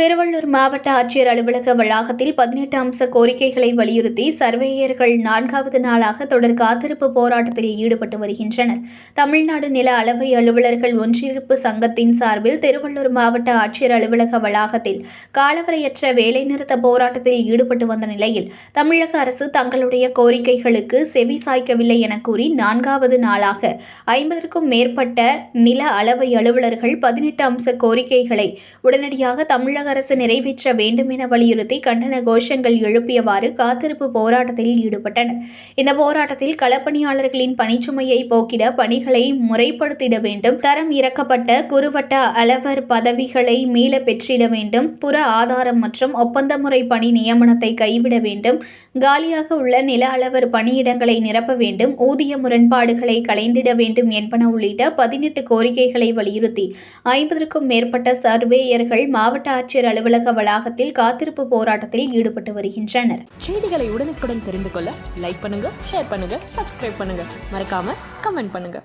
திருவள்ளூர் மாவட்ட ஆட்சியர் அலுவலக வளாகத்தில் பதினெட்டு அம்ச கோரிக்கைகளை வலியுறுத்தி சர்வேயர்கள் நான்காவது நாளாக தொடர் காத்திருப்பு போராட்டத்தில் ஈடுபட்டு வருகின்றனர். தமிழ்நாடு நில அளவை அலுவலர்கள் ஒன்றியிருப்பு சங்கத்தின் சார்பில் திருவள்ளூர் மாவட்ட ஆட்சியர் அலுவலக வளாகத்தில் காலவரையற்ற வேலைநிறுத்த போராட்டத்தில் ஈடுபட்டு வந்த நிலையில் தமிழக அரசு தங்களுடைய கோரிக்கைகளுக்கு செவி சாய்க்கவில்லை என கூறி நான்காவது நாளாக ஐம்பதற்கும் மேற்பட்ட நில அளவை அலுவலர்கள் பதினெட்டு அம்ச கோரிக்கைகளை உடனடியாக தமிழக அரசு நிறைவேற்ற வேண்டும் என வலியுறுத்தி கண்டன கோஷங்கள் எழுப்பியவாறு காத்திருப்பு போராட்டத்தில் ஈடுபட்டனர். இந்த போராட்டத்தில் களப்பணியாளர்களின் பணிச்சுமையை போக்கிட பணிகளை முறைப்படுத்திட வேண்டும். தரம் இறக்கப்பட்ட குறுவட்ட அலவர் பதவிகளை மீள பெற்றிட வேண்டும். புற ஆதாரம் மற்றும் ஒப்பந்த முறை பணி நியமனத்தை கைவிட வேண்டும். காலியாக உள்ள நில அளவர் பணியிடங்களை நிரப்ப வேண்டும். ஊதிய முரண்பாடுகளை களைந்திட வேண்டும் என்பன உள்ளிட்ட பதினெட்டு கோரிக்கைகளை வலியுறுத்தி ஐம்பதற்கும் மேற்பட்ட சர்வேயர்கள் மாவட்ட ஆட்சியர் அலுவலக வளாகத்தில் காத்திருப்பு போராட்டத்தில் ஈடுபட்டு வருகின்றனர். செய்திகளை உடனுக்குடன் தெரிந்து கொள்ள லைக் பண்ணுங்க ஷேர் பண்ணுங்க சப்ஸ்கிரைப் பண்ணுங்க. மறக்காம கமெண்ட் பண்ணுங்க.